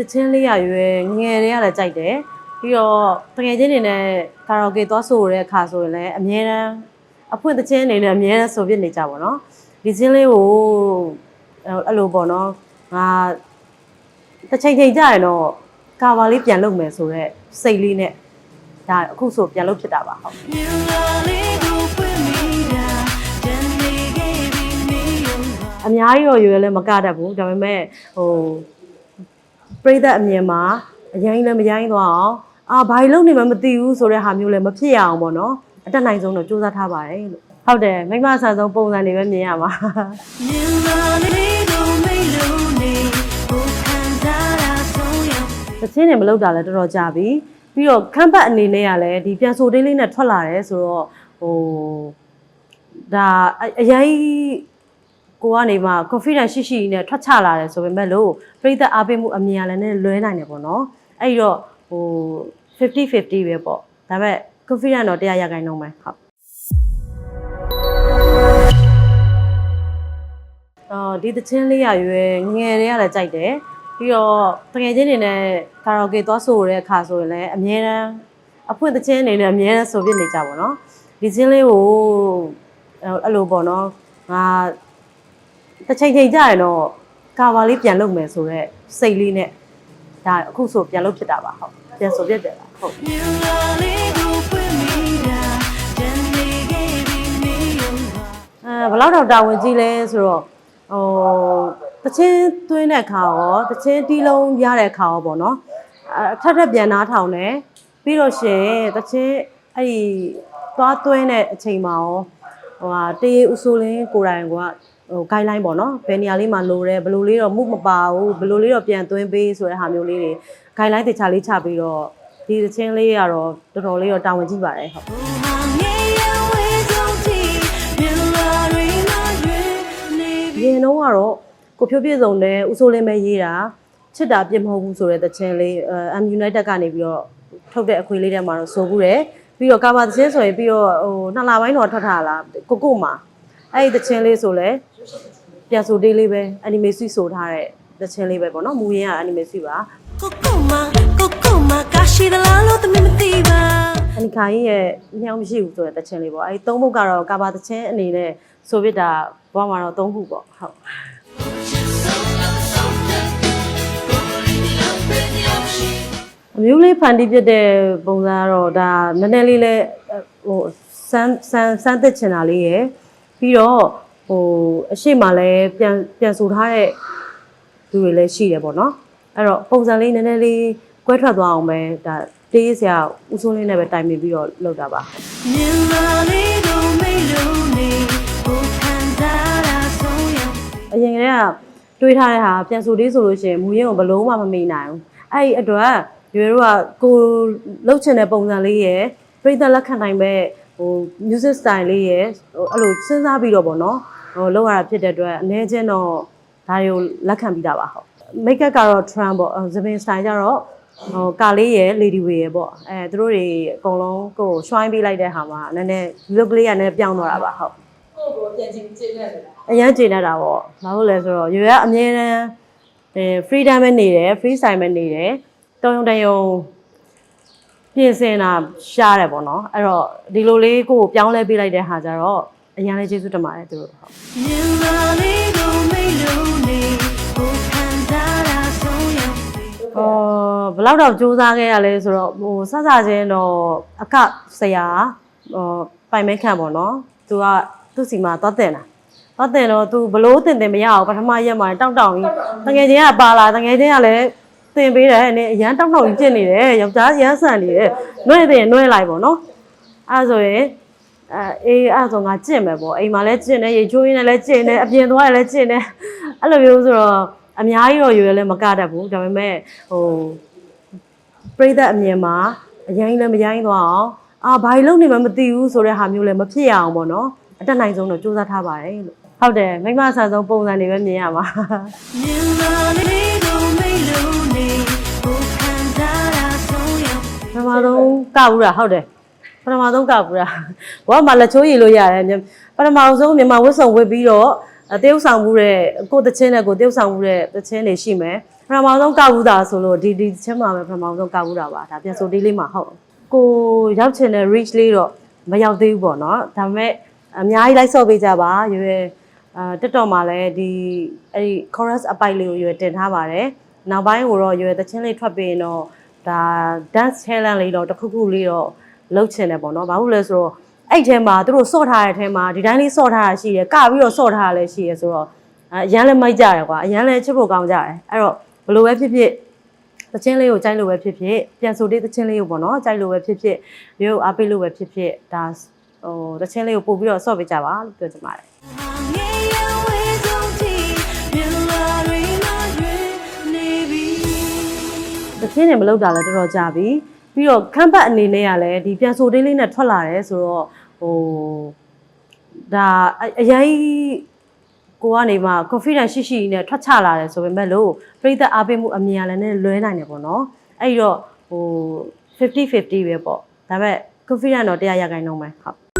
သချင်းလေးရရွယ်ငယ်တွေကလည်းကြိုက်တယ်ပြီးတော့တကယ်ချင်းနေနဲ့ကာရာโอเกะသွားဆိုတဲ့အခါဆိုရင်လည်းအများတန်းအဖွင့်သချင်းအနေနဲ့အများတန်းဆိုပြနေကြပါတော့ဒီချင်းလေးကိုအဲ့လိုပေါ့နော်ငါတစ်ချိန်ချိန်ကြာရင်တော့ကာဗာလေးပြန်လုပ်မယ်ဆိုတော့စိတ်လေးနဲ့ဒါအခုဆိုပြန်လုပ်ဖြစ်တာပါဟုတ် မြင်လာလေးကိုပွင့်မိတာတန်နေခဲ့ပြီးနေရော အများကြီးတော့ရွယ်လည်းမကတတ်ဘူးဒါပေမဲ့ဟို ပြိသက်အမြင်မှာအရင်လည်းမရိုင်းသွားအောင်အာဘာလို့လုပ်နေမှမသိဘူးဆိုတဲ့ဟာမျိုးလည်းမဖြစ်ရအောင်ပေါ့နော်အတက်နိုင်ဆုံးတော့စူးစမ်းထားပါတယ်လို့ဟုတ်တယ်မိမဆန်ဆုံးပုံစံတွေပဲမြင်ရမှာမြင်လာလေးကိုမိလို့နေဘုခံစားတာဆုံးရောက်တချင်းတွေမလုပ်တာလည်းတော်တော်ကြာပြီပြီးတော့ခမ်းပတ်အနေနဲ့ကလည်းဒီပြန်ဆိုသေးလေးနဲ့ထွက်လာတယ်ဆိုတော့ဟိုဒါအအရင် ကိုကနေမှ confidence ရှိရှိနဲ့ထွက်ချလာတယ်ဆိုပေမဲ့လို့ပြိသက်အားပေးမှုအမြင်ကလည်းနည်းလွဲနိုင်တယ်ပေါ့နော်အဲ့ဒီတော့ဟို50 50ပဲပေါ့ဒါပေမဲ့ confidence တော့တရားရခိုင်နှုန်းပဲဟုတ်အော်ဒီသချင်းလေးရရွယ်ငယ်တွေကလည်းကြိုက်တယ်ပြီးတော့တကယ်ချင်းနေနဲ့ကာရာโอเกะသွားဆိုတဲ့အခါဆိုရင်လည်းအများတန်းအဖွင့်သချင်းအနေနဲ့အများတန်းဆိုပြနေကြပါတော့ဒီသချင်းလေးကိုအဲ့လိုပေါ့နော်ငါ တစ်ချိန်ချိန်ကြာရင်တော့ကာဗာလေးပြန်လုပ်မယ်ဆိုတော့စိတ်လေးနဲ့ဒါအခုဆိုပြန်လုပ်ဖြစ်တာပါဟုတ်ပြန်ဆိုပြတယ်ပါဟုတ်မြင်လာလေးကိုပွင့်မိတာတန်နေခဲ့ပြီးနေရောအဲဘယ်လောက်တော့တာဝန်ကြီးလဲဆိုတော့ဟိုတချင်းသွင်းတဲ့ခါရောတချင်းတီးလုံးရတဲ့ခါရောပေါ့နော်အထက်ထက်ပြန်နားထောင်တယ်ပြီးတော့ရှင်တချင်းအဲ့ဒီသွားသွင်းတဲ့အချိန်မှာရောဟိုဟာတေးဥဆိုလင်းကိုယ်တိုင်က ဟို guideline ပေါ့နော်ဘယ်နေရာလေးမှာလိုတယ်ဘယ်လိုလေးတော့မှုမပါဘူးဘယ်လိုလေးတော့ပြန်သွင်းပေးဆိုတဲ့ဟာမျိုးလေးတွေ guideline တခြားလေးချပြီးတော့ဒီတချင်းလေးကတော့တော်တော်လေးတော့တာဝန်ကြီးပါတယ်ဟုတ်ဘုဟာမြေရဝေးဆုံးတီမြင်လာရီနာရွေနေအရင်တော့ကတော့ကိုဖြိုးပြည့်စုံတဲ့ဦးစိုးလင်းပဲရေးတာချစ်တာပြစ်မဟုတ်ဘူးဆိုတဲ့သချင်းလေးအဲ M United ကနေပြီးတော့ထုတ်တဲ့အခွေလေးထဲမှာတော့ဆိုဘူးတယ်ပြီးတော့ကာဘာသချင်းဆိုရင်ပြီးတော့ဟိုနှစ်လပိုင်းတော့ထွက်ထားလားကိုကိုမှာအဲ့ဒီသချင်းလေးဆိုလဲ ပြန်ဆိုတေးလေးပဲ animation ဆိုထားတဲ့သချင်းလေးပဲပေါ့နော်မူရင်းက animation ပါကိုကိုမကိုကိုမကာရှိသလားလို့သမီးမသိပါအနိခါကြီးရဲ့ညောင်မရှိဘူးဆိုတဲ့သချင်းလေးပေါ့အဲ့ဒီသုံးပုတ်ကတော့ကာဘာသချင်းအနေနဲ့ဆိုပြတာဘဝမှာတော့သုံးခုပေါ့ဟုတ်အမျိုးလေးဖန်တီးပြတဲ့ပုံစံကတော့ဒါနည်းနည်းလေးလဲဟိုစမ်းစမ်းစမ်းသစ်ချင်တာလေးရယ်ပြီးတော့ ဟိုအရှိမလဲပြန်ပြန်ဆိုထားတဲ့လူတွေလည်းရှိတယ်ပေါ့နော်အဲ့တော့ပုံစံလေးနည်းနည်းလေးကွဲထွက်သွားအောင်ပဲဒါတေးစရာဥစိုးလေးနဲ့ပဲတိုင်ပင်ပြီးတော့လုပ်တာပါမြင်လာလေးကိုမိလို့နေဘုခံစားတာဆုံးရောက်အရင်ကတည်းကတွေးထားတဲ့ဟာပြန်ဆိုသေးဆိုလို့ရှိရင်မူရင်းကိုဘယ်လုံးမှမမေ့နိုင်ဘူးအဲ့ဒီအတွက်ရွေတို့ကကိုလှုပ်ချင်တဲ့ပုံစံလေးရယ်ပြိသက်လက်ခံနိုင်မဲ့ဟို music style လေးရယ်ဟိုအဲ့လိုစဉ်းစားပြီးတော့ဗောနော် ဟိုလောက်ရတာဖြစ်တဲ့အတွက်အနည်းချင်းတော့ဒါတွေကိုလက်ခံပြီးတာပါဟုတ် make up ကတော့ trend ပေါ့သပင် style ကြတော့ဟိုကာလေးရယ် lady way ရယ်ပေါ့အဲသူတို့တွေအကုန်လုံးကိုယ်ရွှိုင်းပေးလိုက်တဲ့ဟာမှာနည်းနည်း look လေးကနည်းနည်းပြောင်းသွားတာပါဟုတ်ကိုယ့်ကိုပြန်ချင်းချင်းနဲ့လားအရန်ကျေနပ်တာပေါ့ဘာလို့လဲဆိုတော့ရွေကအမြဲတမ်းအဲ freedom ပဲနေတယ် free style ပဲနေတယ်တုံယုံတယုံပြင်ဆင်တာရှားတယ်ပေါ့နော်အဲ့တော့ဒီလိုလေးကိုကိုပြောင်းလဲပေးလိုက်တဲ့ဟာကြတော့ အရန်လေးကျေးဇူးတင်ပါတယ်သူတို့ဟုတ်မြင်လာလေးကိုမိလို့နေဘုခံစားတာဆုံးရောက်ဟောဘယ်လောက်တော့စူးစမ်းခဲ့ရလဲဆိုတော့ဟိုစစချင်းတော့အကဆရာဟိုပိုင်မဲခန့်ပေါ့နော်သူကသူ့စီမှာသွားတင်တာသွားတင်တော့သူဘလို့တင်တင်မရအောင်ပထမရက်မှာတောက်တောက်ကြီးတငယ်ချင်းကပါလာတငယ်ချင်းကလည်းတင်ပေးတယ်အနေအရန်တောက်တောက်ကြီးပြစ်နေတယ်ယောက်ျားရမ်းဆန်နေတယ်နှွဲ့တင်နှွဲ့လိုက်ပေါ့နော်အဲ့ဒါဆိုရင် အဲအေးအဲ့ဒါဆိုငါကြင့်မယ်ပေါ့အိမ်မှာလည်းကြင့်တယ်ရေချိုးရင်းနဲ့လည်းကြင့်တယ်အပြင်သွားရလည်းကြင့်တယ်အဲ့လိုမျိုးဆိုတော့အများကြီးတော့ရွယ်လည်းမကတတ်ဘူးဒါပေမဲ့ဟိုပြိသက်အမြင်မှာအရင်လည်းမရိုင်းသွားအောင်အာဘာလို့လုပ်နေမှမသိဘူးဆိုတဲ့ဟာမျိုးလည်းမဖြစ်ရအောင်ပေါ့နော်အတက်နိုင်ဆုံးတော့စူးစမ်းထားပါတယ်လို့ဟုတ်တယ်မိမဆန်ဆုံးပုံစံတွေပဲမြင်ရမှာမြင်လာလေးကိုမိလို့နေဘုခံစားတာဆုံးရောက်ပထမဆုံးကဘူးတာဟုတ်တယ် ပထမဆုံးကဘူးတာဘောကမှလက်ချိုးရည်လို့ရတယ်မြပထမဆုံးမြန်မာဝတ်စုံဝတ်ပြီးတော့အတေးဥဆောင်မှုတဲ့ကိုယ်တချင်းနဲ့ကိုယ်တေးဥဆောင်မှုတဲ့တချင်းတွေရှိမယ်ပထမဆုံးကောက်ဘူးတာဆိုလို့ဒီဒီချင်းမှာပဲပထမဆုံးကောက်ဘူးတာပါဒါပြန်ဆိုတေးလေးမှာဟုတ်ကိုရောက်ချင်တဲ့ reach လေးတော့မရောက်သေးဘူးပေါ့နော်ဒါပေမဲ့အများကြီးလိုက်ဆော့ပေးကြပါရွယ်အာတက်တော်မှာလည်းဒီအဲ့ဒီ chorus အပိုက်လေးကိုရွယ်တင်ထားပါတယ်နောက်ပိုင်းကိုတော့ရွယ်သချင်းလေးထွက်ပြီးရင်တော့ဒါ dance talent လေးတော့တစ်ခုခုလေးတော့ လုပ်ချင်တယ်ပေါ့နော်ဘာလို့လဲဆိုတော့အဲ့ထဲမှာသူတို့စော့ထားတဲ့အထဲမှာဒီတိုင်းလေးစော့ထားတာရှိတယ်ကပြီးတော့စော့ထားတာလည်းရှိရဆိုတော့အရန်လည်းမိုက်ကြတယ်ကွာအရန်လည်းချစ်ဖို့ကောင်းကြတယ်အဲ့တော့ဘယ်လိုပဲဖြစ်ဖြစ်သချင်းလေးကိုကြိုက်လို့ပဲဖြစ်ဖြစ်ပြန်ဆိုတဲ့သချင်းလေးကိုပေါ့နော်ကြိုက်လို့ပဲဖြစ်ဖြစ်ရိုးအားပေးလို့ပဲဖြစ်ဖြစ်ဒါဟိုသချင်းလေးကိုပို့ပြီးတော့ဆော့ပေးကြပါလို့ပြောချင်ပါတယ်ငယ်ရဝေးဆုံးထိပြန်လာရင်းလာရွေးနေပြီသချင်းတွေမလုပ်တာလည်းတော်တော်ကြာပြီ ပြီးတော့ခန့်ပတ်အနေနဲ့ကလည်းဒီပြန်ဆိုသေးလေးနဲ့ထွက်လာတယ်ဆိုတော့ဟိုဒါအအရင်ကိုကနေမှ confidence ရှိရှိနဲ့ထွက်ချလာတယ်ဆိုပေမဲ့လို့ပြိသက်အားပေးမှုအမြင်ကလည်းနည်းလွဲနိုင်တယ်ပေါ့နော်အဲ့ဒီတော့ဟို50 50ပဲပေါ့ဒါပေမဲ့ confidence တော့100ရာခိုင်နှုန်းပဲဟုတ်